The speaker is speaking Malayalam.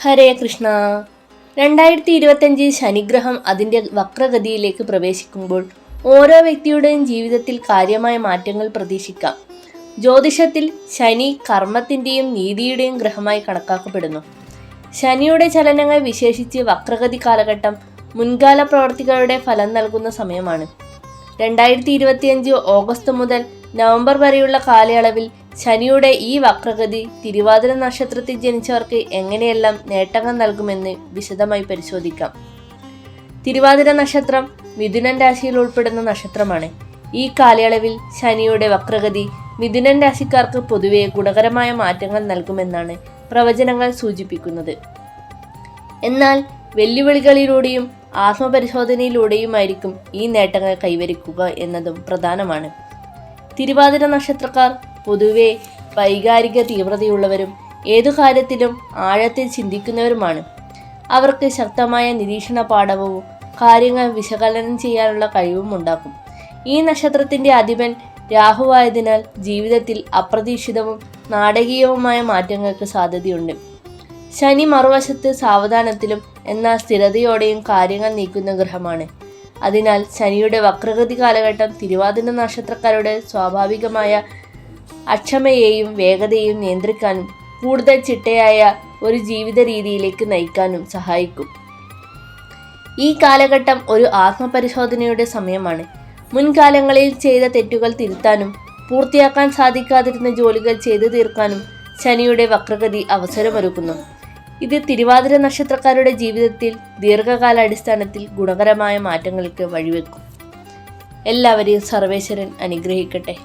ഹരേ കൃഷ്ണ. രണ്ടായിരത്തി ഇരുപത്തഞ്ച് ശനിഗ്രഹം അതിന്റെ വക്രഗതിയിലേക്ക് പ്രവേശിക്കുമ്പോൾ ഓരോ വ്യക്തിയുടെയും ജീവിതത്തിൽ കാര്യമായ മാറ്റങ്ങൾ പ്രതീക്ഷിക്കാം. ജ്യോതിഷത്തിൽ ശനി കർമ്മത്തിന്റെയും നീതിയുടെയും ഗ്രഹമായി കണക്കാക്കപ്പെടുന്നു. ശനിയുടെ ചലനങ്ങൾ വിശേഷിച്ച് വക്രഗതി കാലഘട്ടം മുൻകാല പ്രവർത്തികളുടെ ഫലം നൽകുന്ന സമയമാണ്. രണ്ടായിരത്തി ഇരുപത്തിയഞ്ച് ഓഗസ്റ്റ് മുതൽ നവംബർ വരെയുള്ള കാലയളവിൽ ശനിയുടെ ഈ വക്രഗതി തിരുവാതിര നക്ഷത്രത്തിൽ ജനിച്ചവർക്ക് എങ്ങനെയെല്ലാം നേട്ടങ്ങൾ നൽകുമെന്ന് വിശദമായി പരിശോധിക്കാം. തിരുവാതിര നക്ഷത്രം മിഥുനൻ രാശിയിൽ ഉൾപ്പെടുന്ന നക്ഷത്രമാണ്. ഈ കാലയളവിൽ ശനിയുടെ വക്രഗതി മിഥുനൻ രാശിക്കാർക്ക് പൊതുവെ ഗുണകരമായ മാറ്റങ്ങൾ നൽകുമെന്നാണ് പ്രവചനങ്ങൾ സൂചിപ്പിക്കുന്നത്. എന്നാൽ വെല്ലുവിളികളിലൂടെയും ആത്മപരിശോധനയിലൂടെയുമായിരിക്കും ഈ നേട്ടങ്ങൾ കൈവരിക്കുക എന്നതും പ്രധാനമാണ്. തിരുവാതിര നക്ഷത്രക്കാർ പൊതുവെ വൈകാരിക തീവ്രതയുള്ളവരും ഏതു കാര്യത്തിലും ആഴത്തിൽ ചിന്തിക്കുന്നവരുമാണ്. അവർക്ക് ശക്തമായ നിരീക്ഷണ പാഠവും കാര്യങ്ങൾ വിശകലനം ചെയ്യാനുള്ള കഴിവും ഉണ്ടാക്കും. ഈ നക്ഷത്രത്തിന്റെ അധിപൻ രാഹുവായതിനാൽ ജീവിതത്തിൽ അപ്രതീക്ഷിതവും നാടകീയവുമായ മാറ്റങ്ങൾക്ക് സാധ്യതയുണ്ട്. ശനി മറുവശത്ത് സാവധാനത്തിലും എന്നാൽ സ്ഥിരതയോടെയും കാര്യങ്ങൾ നീക്കുന്ന ഗ്രഹമാണ്. അതിനാൽ ശനിയുടെ വക്രഗതി കാലഘട്ടം തിരുവാതിര നക്ഷത്രക്കാരുടെ സ്വാഭാവികമായ അക്ഷമയെയും വേഗതയെയും നിയന്ത്രിക്കാനും കൂടുതൽ ചിട്ടയായ ഒരു ജീവിത രീതിയിലേക്ക് നയിക്കാനും സഹായിക്കും. ഈ കാലഘട്ടം ഒരു ആത്മപരിശോധനയുടെ സമയമാണ്. മുൻകാലങ്ങളിൽ ചെയ്ത തെറ്റുകൾ തിരുത്താനും പൂർത്തിയാക്കാൻ സാധിക്കാതിരുന്ന ജോലികൾ ചെയ്തു തീർക്കാനും ശനിയുടെ വക്രഗതി അവസരമൊരുക്കുന്നു. ഇത് തിരുവാതിര നക്ഷത്രക്കാരുടെ ജീവിതത്തിൽ ദീർഘകാലാടിസ്ഥാനത്തിൽ ഗുണകരമായ മാറ്റങ്ങൾക്ക് വഴിവെക്കും. എല്ലാവരെയും സർവേശ്വരൻ അനുഗ്രഹിക്കട്ടെ.